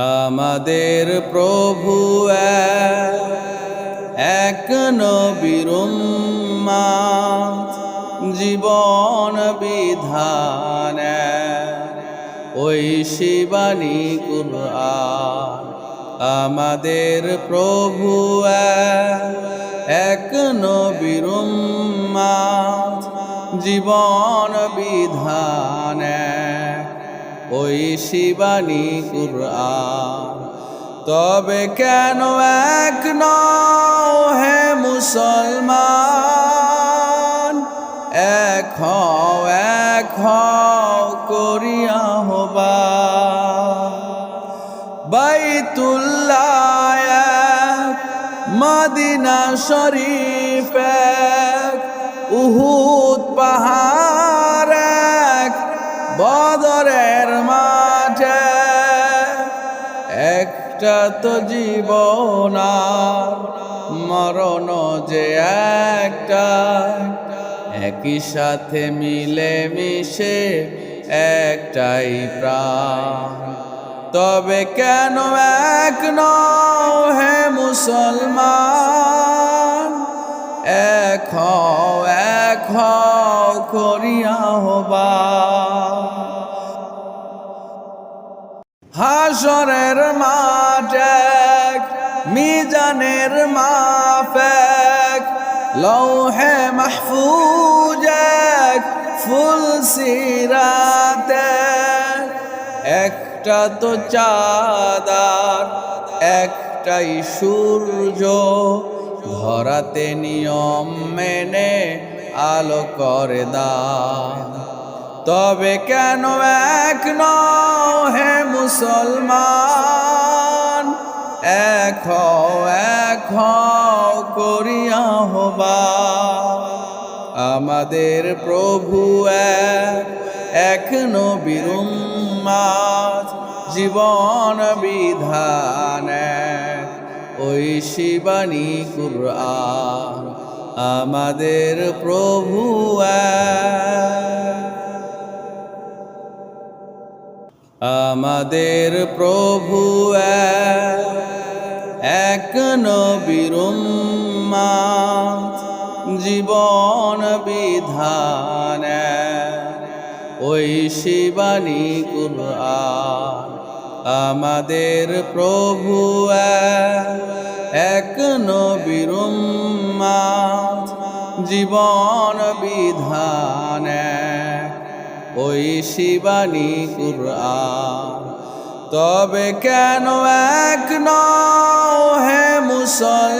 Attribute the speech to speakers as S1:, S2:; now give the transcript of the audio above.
S1: আমাদের প্রভু এক, এক জীবন বিধান ওই শিবানী কুরআন। আমাদের প্রভু এক, এক নবীর জীবন বিধান ওই শিবানী কুরআন। তবে কেন এক নও হে মুসলমান? এক হও এক হও করিয়া হবা বাইতুল্লাহ মদিনা শরীফ এক, উহুদ পাহাড় এক, বদরের একটা তো জীবন মরণ যে একটা, একই সাথে মিলে মিশে একটাই প্রাণ। তবে কেন এক নও হে মুসলমান? এক হও এক হও করিয়া হবা হাসরের মাঠেক মিজানের মাফেক, লৌহে মাহফুজ ফুল সিরাতে। একটা তো চাঁদার, একটাই সূর্য, ধরাতে নিয়ম মেনে আলো করে দান। তবে কেন এক হে মুসলমান, এক হও করিয়া হবা আমাদের প্রভু এক এক নবীর জীবন বিধান ওই শিবানী কুরআন, আমাদের প্রভু এক। আমাদের প্রভু এক, এক নবীর জীবন বিধান। ওই শিবানী কুরআন আমাদের প্রভু এক, এক নবীর উম্মাত, জীবন বিধান। ওই শিবানী কুরআন। তবে কেন এক নও হে মুসল